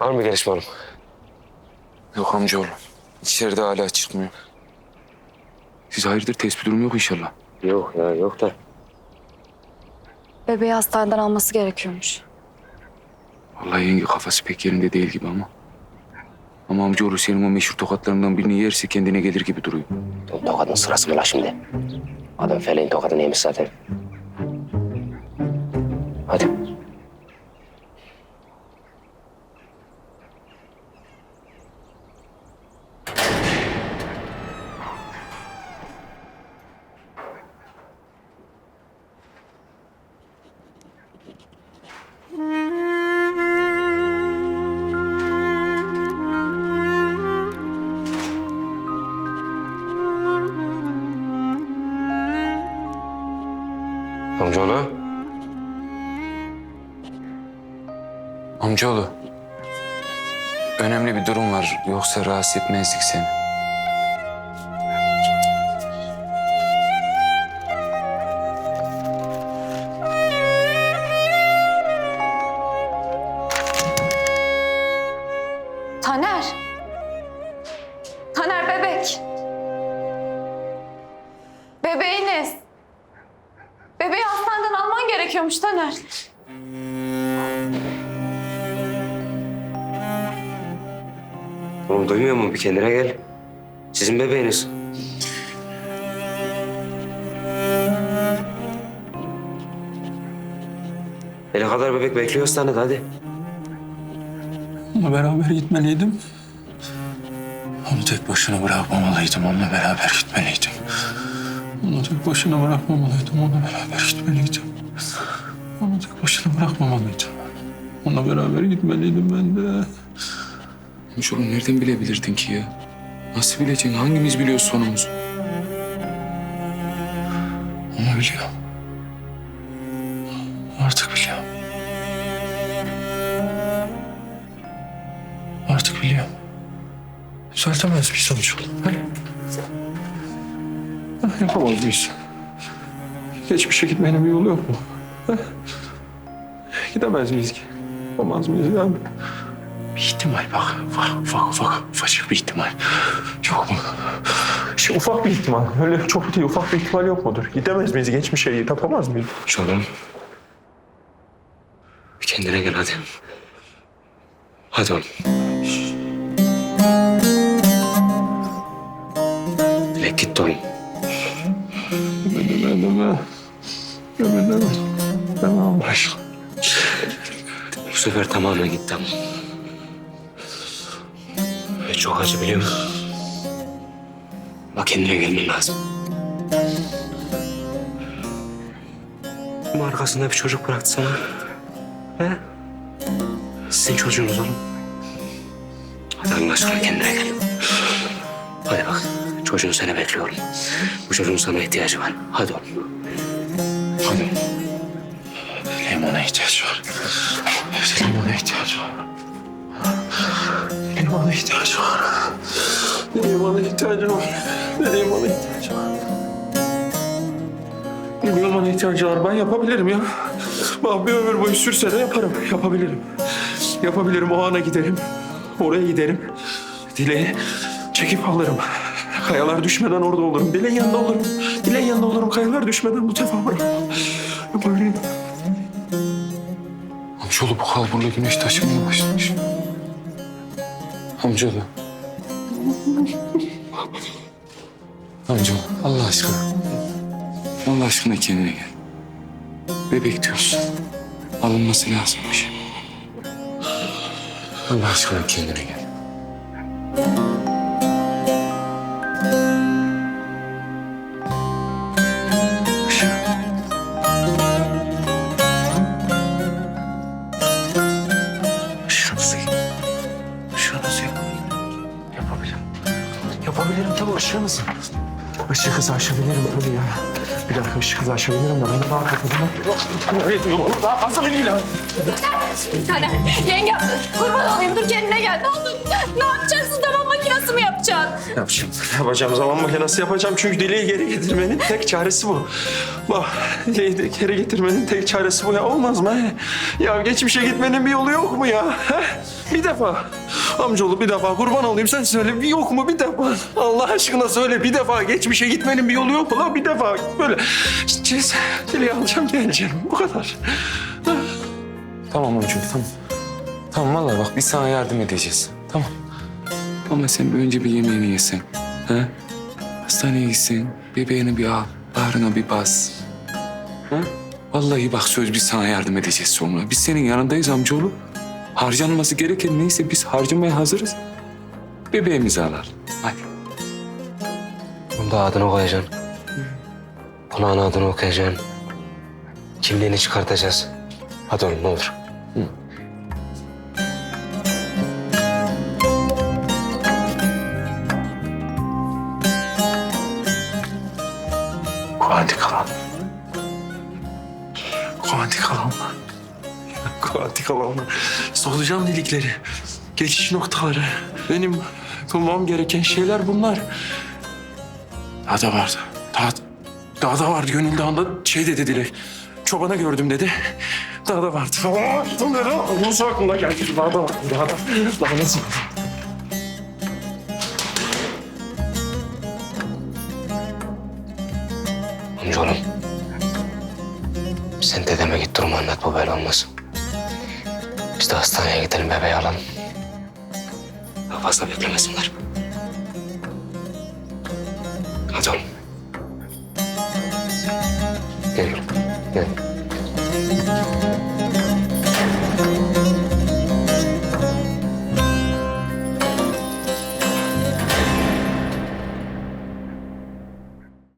Var mı gelişme hanım? Yok amcaoğlu. İçeride hala çıkmıyor. Siz hayırdır tespit durumu yok inşallah. Yok ya yok da. Bebeği hastaneden alması gerekiyormuş. Vallahi yenge kafası pek yerinde değil gibi ama. Ama amcaoğlu senin o meşhur tokatlarından birini yerse kendine gelir gibi duruyor. O tokadın sırası mı la şimdi? Adam feleğin tokadı neymiş zaten. Hadi. Amcaoğlu. Amcaoğlu. Önemli bir durum var. Yoksa rahatsız etmezdik seni. Taner. Taner bebek. Gerekiyormuş Taner. Oğlum duymuyor mu? Bir kendine gel. Sizin bebeğiniz. Ne kadar bebek bekliyor hastanede hadi. Onunla beraber gitmeliydim. Onu tek başına bırakmamalıydım. Onunla beraber gitmeliydim. Onu tek başına bırakmamalıydım. Onunla beraber gitmeliydim. Onu tek başına bırakmamalıydım. Onunla beraber gitmeliydim ben de. Amcaoğlu nereden bilebilirdin ki ya? Nasıl bileceksin? Hangimiz biliyoruz sonumuzu? Onu biliyorum. Artık biliyorum. Artık biliyorum. Düzeltemez miyiz sonuç? Ha, Yapamaz mıyız? Geçmişe gitmenin bir yolu yok mu? Gidemez miyiz ki? Yapamaz mıyız yani? Bir ihtimal bak. Ufak ufak ufak. Ufacık bir ihtimal. Yok mu? Şey, ufak bir ihtimal. Öyle çok değil. Ufak bir ihtimal yok mudur? Gidemez miyiz? Geçmişe yapamaz mıyız? Bir kendine gel hadi. Hadi oğlum. Dilek gitti oğlum. Deme deme. Deme deme. Deme Allah aşkına. Bu sefer tamamen gitti ama. Ve çok acı biliyorum. Bak kendine gelmen lazım. Kim arkasında bir çocuk bıraktı sana? He? Sizin çocuğunuz oğlum. Hadi Allah aşkına kendine gel. Hadi bak. Çocuğun seni bekliyorum. Bu çocuğun sana ihtiyacı var. Hadi oğlum. Dileğim ona ihtiyacı var. Dileğim ona ihtiyacı var. Dileğim ona ihtiyacı var. Dileğim ona ihtiyacı var. Dileğim ona ihtiyacı var. Dileğim ona ihtiyacı var. Ben yapabilirim ya. Bak bir ömür boyu sürse de yaparım. Yapabilirim. Yapabilirim. O ana giderim. Oraya giderim. Dileği çekip alırım. Kayalar düşmeden orada olurum. Dileğin yanında olurum. Dileğin yanında olurum. Kayalar düşmeden bu defa bırakmam. Yapabilirim. Bu kalburla güneş taşımaya başlamış. Amcaoğlu. Amcaoğlu Allah aşkına. Allah aşkına kendine gel. Bebek diyorsun. Alınması lazımmış. Allah aşkına kendine gel. Tabii ışığınız. Işık hızı aşabilirim tabii ya. Bir dakika ışık hızı aşabilirim de beni daha kapatma. Ne diyorum oğlum? Daha fazla değil ha. Taner, yenge kurban olayım dur kendine gel ne olur. Ne yapacaksın? Tamam makinesi mi yapacağız? Yapacağım. Yapacağım. Zaman makinesi yapacağım. Çünkü dileği geri getirmenin tek çaresi bu. Bak, dileği de geri getirmenin tek çaresi bu ya. Olmaz mı? he? Ya geçmişe gitmenin bir yolu yok mu ya? he? Bir defa. Amcaoğlu bir defa kurban olayım sen söyle bir yok mu bir defa? Allah aşkına söyle bir defa geçmişe gitmenin bir yolu yok mu lan bir defa böyle gideceğiz dileği alacağım geleceğim bu kadar. Tamam amcum tamam. Tamam vallahi bak biz sana yardım edeceğiz. Tamam. Ama sen önce bir yemeğini yesen. He? Hastaneye gitsen, bebeğini bir al, bağrına bir bas. He? Vallahi bak söz biz sana yardım edeceğiz sonra. Biz senin yanındayız amcaoğlu. Harcanması gereken neyse biz harcamaya hazırız. Bebeğimizi alalım. Hadi. Bunda adını koyacaksın. Kulağına adını okuyacaksın. Kimliğini çıkartacağız. Hadi oğlum ne olur. Kuantik alan. Kuantik alan. Kuantik alanla solucan delikleri, geçiş noktaları. Benim bulmam gereken şeyler bunlar. Daha da vardı. Daha, daha da vardı. Gönül Dağı'nda şey dedi Dilek. Çobana gördüm dedi. Daha da vardı. Aa, bunları nasıl aklına geldi? Daha da vardı. Daha da. Daha nasıl? Amcaoğlum. Sen dedeme git durumu anlat bu böyle olmasın. Biz de hastaneye gidelim bebeği alalım. Daha fazla beklemesinler. Hadi oğlum. Gel. Gel.